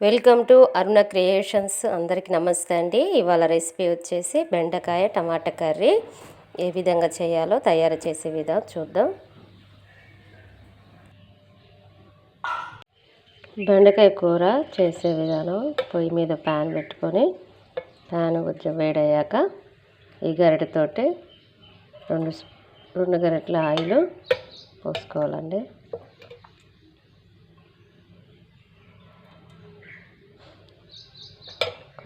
Welcome to Aruna creations. అందరికీ నమస్తే అండి. ఇవాళ రెసిపీ వచ్చేసి బెండకాయ టమాటా కర్రీ. ఏ విధంగా చేయాలో తయారు చేసే విధం చూద్దాం. బెండకాయ కూర చేసే విధానం పొయ్యి మీద ప్యాన్ పెట్టుకొని ప్యాన్ కొంచెం వేడయ్యాక ఈ గరిటతోటి రెండు రెండు గరిటల ఆయిల్ పోసుకోవాలండి.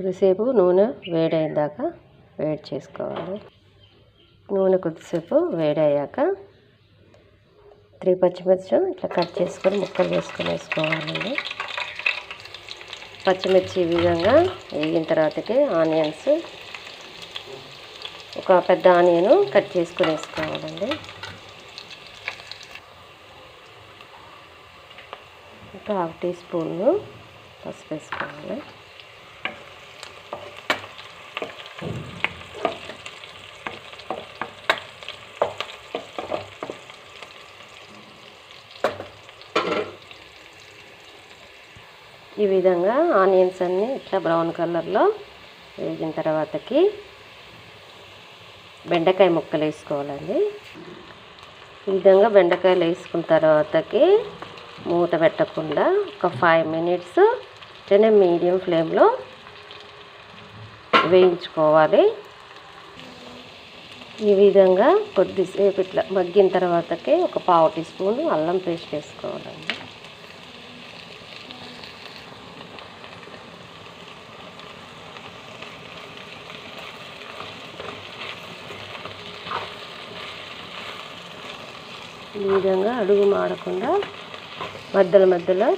కొద్దిసేపు నూనె వేడైన దాకా వేడి చేసుకోవాలి. నూనె కొద్దిసేపు వేడయ్యాక త్రీ పచ్చిమిర్చి ఇట్లా కట్ చేసుకొని ముక్కలు వేసుకొని వేసుకోవాలండి. పచ్చిమిర్చి ఈ విధంగా వేగిన తర్వాతకి ఆనియన్స్ ఒక పెద్ద ఆనియన్ కట్ చేసుకొని వేసుకోవాలండి. ఒక హాఫ్ టీ స్పూన్ పసుపు వేసుకోవాలి. ఈ విధంగా ఆనియన్స్ అన్నీ ఇట్లా బ్రౌన్ కలర్లో వేగిన తర్వాతకి బెండకాయ ముక్కలు వేసుకోవాలండి. ఈ విధంగా బెండకాయలు వేసుకున్న తర్వాతకి మూత పెట్టకుండా ఒక ఫైవ్ మినిట్స్ ఇట్లనే మీడియం ఫ్లేమ్లో వేయించుకోవాలి. ఈ విధంగా కొద్దిసేపు ఇట్లా మగ్గిన తర్వాతకి ఒక పావు టీ స్పూన్ అల్లం పేస్ట్ వేసుకోవాలండి. ఈ విధంగా అడుగు మాడకుండా మధ్యలో మధ్యలో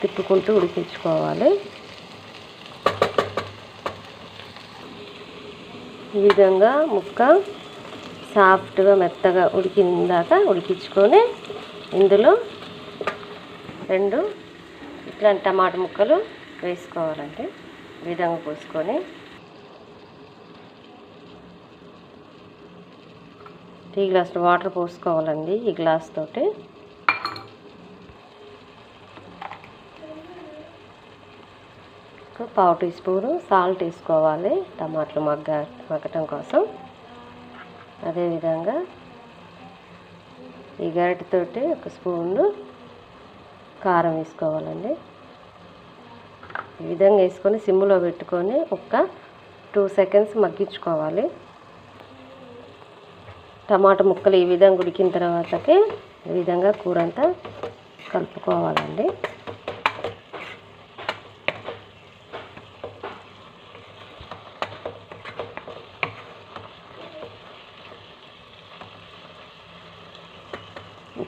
తిప్పుకుంటూ ఉడికించుకోవాలి. ఈ విధంగా ముక్క సాఫ్ట్గా మెత్తగా ఉడికిందాక ఉడికించుకొని ఇందులో రెండు ఇట్లాంటి టమాటా ముక్కలు వేసుకోవాలండి. ఈ విధంగా పోసుకొని టీ గ్లాస్ వాటర్ పోసుకోవాలండి ఈ గ్లాస్ తోటి. పావు టీ స్పూను సాల్ట్ వేసుకోవాలి టమాటాలు మగ్గ మగ్గటం కోసం. అదేవిధంగా ఈ గరిటెతోటి ఒక స్పూను కారం వేసుకోవాలండి. ఈ విధంగా వేసుకొని సిమ్లో పెట్టుకొని ఒక టూ సెకండ్స్ మగ్గించుకోవాలి. టమాటా ముక్కలు ఈ విధంగా ఉడికిన తర్వాతకి ఈ విధంగా కూర అంతా కలుపుకోవాలండి.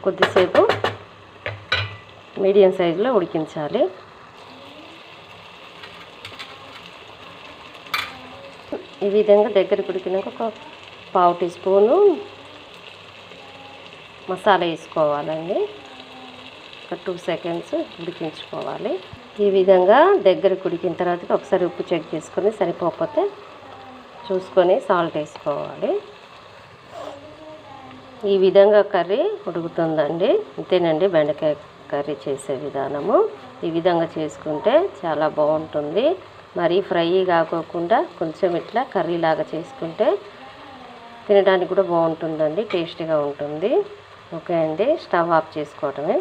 కొద్దిసేపు మీడియం సైజులో ఉడికించాలి. ఈ విధంగా దగ్గరికి ఉడికినాక ఒక పావు టీ స్పూను మసాలా వేసుకోవాలండి. ఒక టూ సెకండ్స్ ఉడికించుకోవాలి. ఈ విధంగా దగ్గరకు ఉడికిన తర్వాత ఒకసారి ఉప్పు చెక్ చేసుకొని సరిపోకపోతే చూసుకొని సాల్ట్ వేసుకోవాలి. ఈ విధంగా కర్రీ ఉడుకుతుందండి. అంతేనండి బెండకాయ కర్రీ చేసే విధానము. ఈ విధంగా చేసుకుంటే చాలా బాగుంటుంది. మరీ ఫ్రై కాకోకుండా కొంచెం ఇట్లా కర్రీ లాగా చేసుకుంటే తినడానికి కూడా బాగుంటుందండి టేస్టీగా ఉంటుంది. ఓకే అండి స్టవ్ ఆఫ్ చేసుకోవటమే.